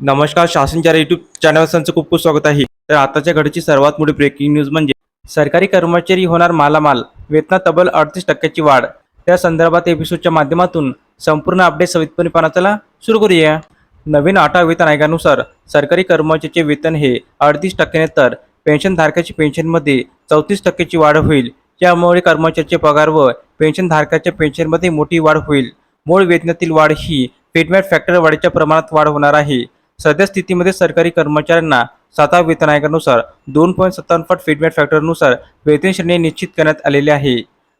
नमस्कार शासनच्या YouTube channel त्यांचं खूप खूप स्वागत आहे. तर आताच्या घडीची सर्वात मोठी ब्रेकिंग न्यूज म्हणजे सरकारी कर्मचारी होणार मालामाल वेतनात तब्बल अडतीस टक्क्याची वाढ. त्या संदर्भात एपिसोडच्या माध्यमातून संपूर्ण अपडेट सविस्तरपणे चला सुरू करूया. नवीन आठा वेतन आयोगानुसार सरकारी कर्मचाऱ्याचे वेतन हे अडतीस टक्क्याने तर पेन्शनधारकाची पेन्शनमध्ये चौतीस टक्क्याची वाढ होईल. त्यामुळे कर्मचाऱ्याचे पगार व पेन्शनधारकाच्या पेन्शनमध्ये मोठी वाढ होईल. मूळ वेतनातील वाढ ही फिटमॅट फॅक्टर वाढीच्या प्रमाणात वाढ होणार आहे. सध्या स्थितीमध्ये सरकारी कर्मचाऱ्यांना सातव्या वेतन आयोगानुसार दोन पॉईंट सत्तावन्न पट फीडबॅक फॅक्टरनुसार वेतन श्रेणी निश्चित करण्यात आलेली आहे.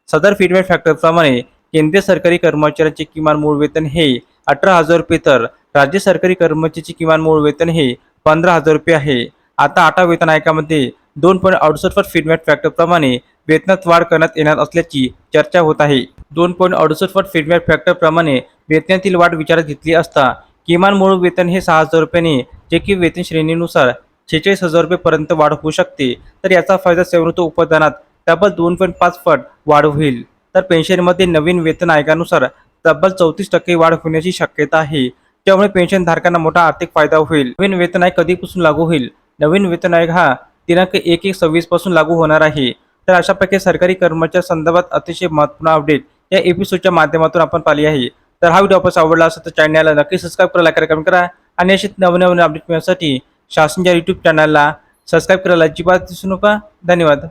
सदर फीडबॅक फॅक्टरप्रमाणे केंद्रीय सरकारी कर्मचाऱ्यांचे किमान मूळ वेतन हे अठरा हजार रुपये तर राज्य सरकारी कर्मचाऱ्याचे किमान मूळ वेतन हे पंधरा हजार रुपये आहे. आता आठव्या वेतन आयोगामध्ये दोन पॉईंट अडुसष्ट फट फीडबॅक फॅक्टरप्रमाणे वेतनात वाढ करण्यात येणार असल्याची चर्चा होत आहे. दोन पॉईंट अडुसष्ट फट फीडबॅक फॅक्टरप्रमाणे वेतनातील वाढ विचारात घेतली असता किमान मूळ वेतन हे सहा हजार रुपयाने जे की वेतन श्रेणीनुसार छेचाळीस हजार रुपयेपर्यंत वाढ होऊ शकते. तर याचा फायदा सेवृत्त उत्पादनात तब्बल दोन पॉईंट पाच पट वाढ होईल. तर पेन्शनमध्ये नवीन वेतन आयोगानुसार तब्बल चौतीस टक्के वाढ होण्याची शक्यता आहे. त्यामुळे पेन्शनधारकांना मोठा आर्थिक फायदा होईल. नवीन वेतन आयोग कधीपासून लागू होईल? नवीन वेतन आयोग हा दिनांक एक एक सव्वीसपासून लागू होणार आहे. तर अशा प्रकारे सरकारी कर्मचाऱ्या संदर्भात अतिशय महत्त्वपूर्ण अपडेट या एपिसोडच्या माध्यमातून आपण पाहिली आहे. तर हा व्हिडिओ आपण आवडला असेल तर चॅनलला नक्की सबस्क्राईब करायला लाईक करा कमेंट करा. आणि अशी नवीन नवीन अपडेट मिळण्यासाठी शासनच्या यूट्यूब चॅनलला सबस्क्राईब करायला अजिबात दिसू नका. धन्यवाद.